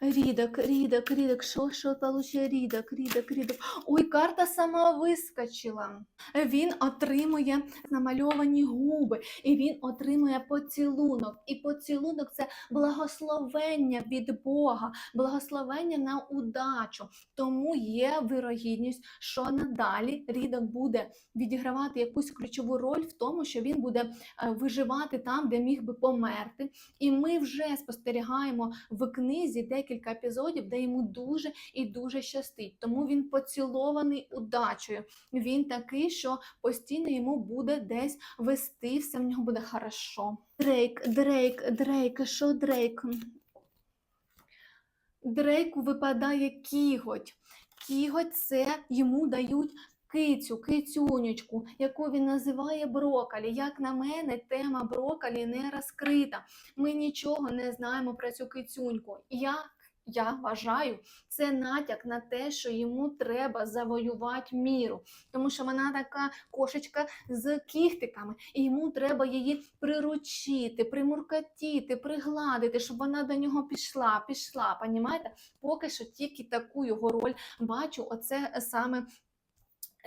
Рідок, рідок, рідок, що, що получає рідок, рідок, рідок. Ой, карта сама вискочила. Він отримує намальовані губи, і він отримує поцілунок. І поцілунок це благословення від Бога, благословення на удачу. Тому є вирогідність, що надалі рідок буде відігравати якусь ключову роль в тому, що він буде е, виживати там, де міг би померти. І ми вже спостерігаємо в книзі декілька епізодів, де йому дуже і дуже щастить. Тому він поцілований удачею. Він такий, що постійно йому буде десь вести, все в нього буде хорошо. Дрейк, Дрейк, Дрейк, що Дрейк? Дрейку випадає кіготь. Кіготь це йому дають кицю, кицюнючку, яку він називає броколі. Як на мене, тема броколі не розкрита. Ми нічого не знаємо про цю кицюньку. Я, я вважаю, це натяк на те, що йому треба завоювати міру, тому що вона така кошечка з кіхтиками, і йому треба її приручити, примуркатіти, пригладити, щоб вона до нього пішла, пішла. Понімаєте? Поки що тільки таку його роль бачу. Оце саме.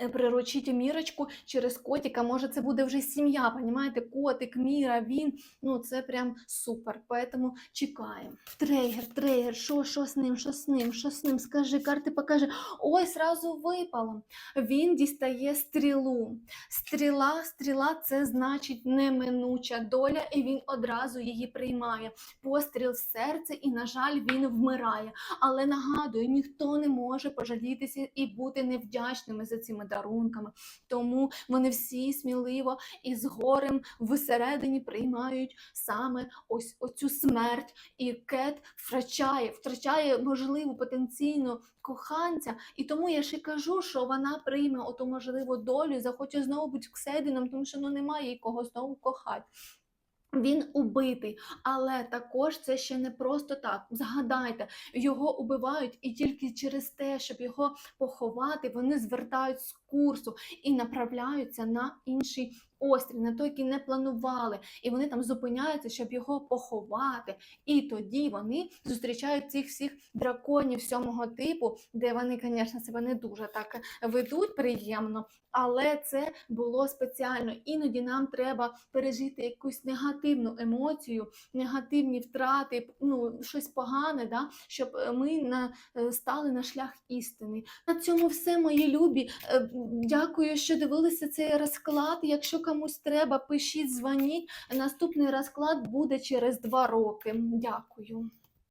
Е, Приручити мірочку через котика, може це буде вже сім'я, понімаєте? Котик, міра, він, ну це прям супер. Поэтому чекаємо. Трейгер, трейгер, що, що з ним, що з ним, що з ним? Скажи, карти покаже. Ой, сразу випало. Він дістає стрілу. Стріла, стріла це значить неминуча доля, і він одразу її приймає. Постріл серце, і, на жаль, він вмирає. Але нагадую, ніхто не може пожалітися і бути невдячними за цими дарунками. Тому вони всі сміливо і з горем всередині приймають саме ось оцю смерть. І Кет втрачає, втрачає можливу потенційну коханця. І тому я ще кажу, що вона прийме оту можливу долю захоче знову бути кседином, тому що ну немає кого знову кохати. Він убитий, але також це ще не просто так. Згадайте, його убивають, і тільки через те, щоб його поховати, вони звертають з курсу і направляються на інший острів, на той, який не планували. І вони там зупиняються, щоб його поховати. І тоді вони зустрічають цих всіх драконів сьомого типу, де вони, звісно, себе не дуже так ведуть приємно, але це було спеціально. Іноді нам треба пережити якусь негативну емоцію, негативні втрати, ну щось погане, да, щоб е, ми на, е, стали на шлях істини. На цьому все, мої любі. Е, Дякую, що дивилися цей розклад. Якщо комусь треба, пишіть, дзвоніть. Наступний розклад буде через два роки. Дякую.